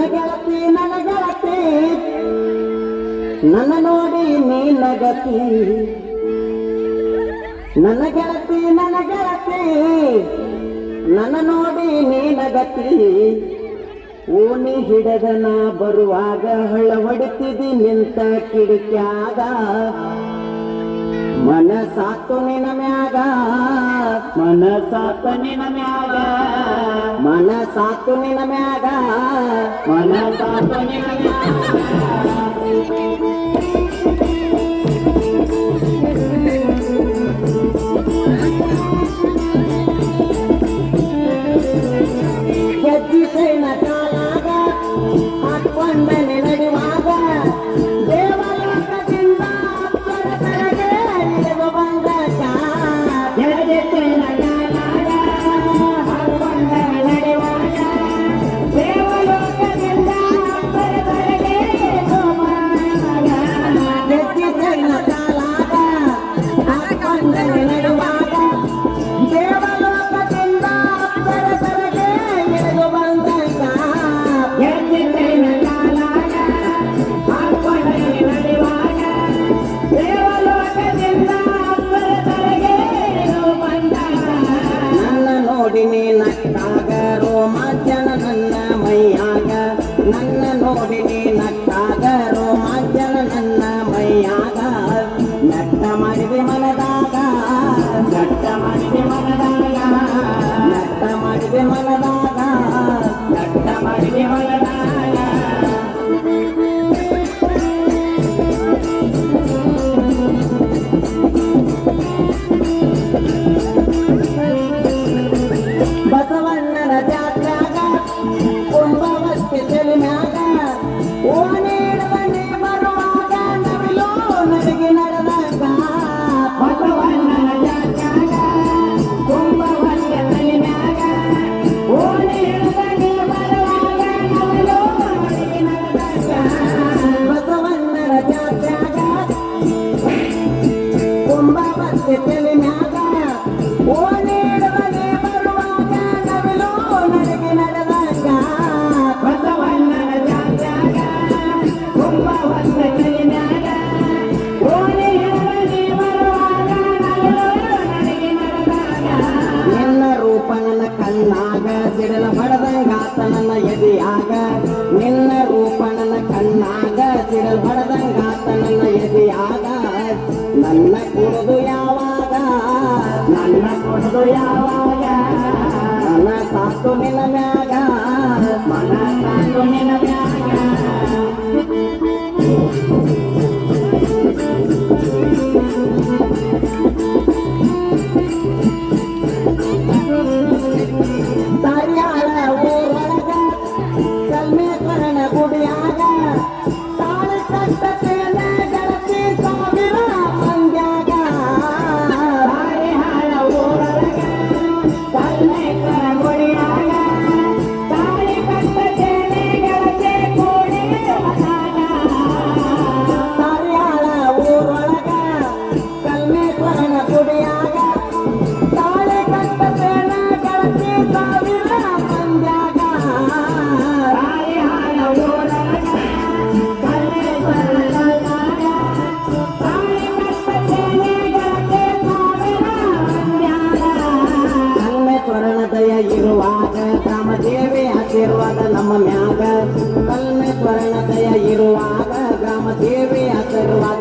ನನ್ನ ಗೆಳತಿ ನನ್ನ ನೋಡಿ ನೀ ನಗತಿ ನನ್ನ ಗೆಳತಿ ನನ್ನ ಗೆಳತಿ, ನನ್ನ ನೋಡಿ ನೀ ನಗತಿ ಓಣಿ ಹಿಡದನ ಬರುವಾಗ ಹಳವಡಿತಿದಿ ನಿಂತ ಕಿಡಿಕ್ಯಾಗ. ಮನ ಸಾತು ನಿನ ಮ್ಯಾಗ ಮನ ಸಾತು ನಿನ ಮ್ಯಾಗ. ಮನಸಾತು ನಿನ ಮ್ಯಾಗ ಮನಸಾತು ನಿನ ಬರುವಾಗ ನವಿಲು ನಡೆದಾಗ ಬಸವಣ್ಣನ ಜಾತ್ಯಾಗ ಬರುವಾಗ ನವಿಲು ನಡೆದಾಗ ರೂಪ ನನ್ನ ಕಣ್ಣಾಗ ಸಿಡಲ ಹೊಡೆದಂಗಾತ ನನ್ನ ಎದೆಯಾಗ. ನಿನ್ನ ರೂಪ ನನ್ನ ಕಣ್ಣಾಗ ಸಿಡಲ ಹೊಡೆದಂಗಾತ ನನ್ನ ಎದೆಯಾಗ. ನನ್ನ ಕುಡಿದು ಯಾವಾಗ ನನ್ನ ಕುಡಿದು ಯಾವಾಗ ಮನ ಸಾಕು ನಿನ್ನ ಮ್ಯಾಗ ಮನ ಸಾಕು ನಿನ್ನ ಮ್ಯಾಗ ಇರುವಾಗ ದೇವಿ ಆಶೀರ್ವಾದ ನಮ್ಮ ಮ್ಯಾಗ ಕಲ್ಮೆ ದಯ ಇರುವಾಗ ಗ್ರಾಮದೇವಿ ಆಶೀರ್ವಾದ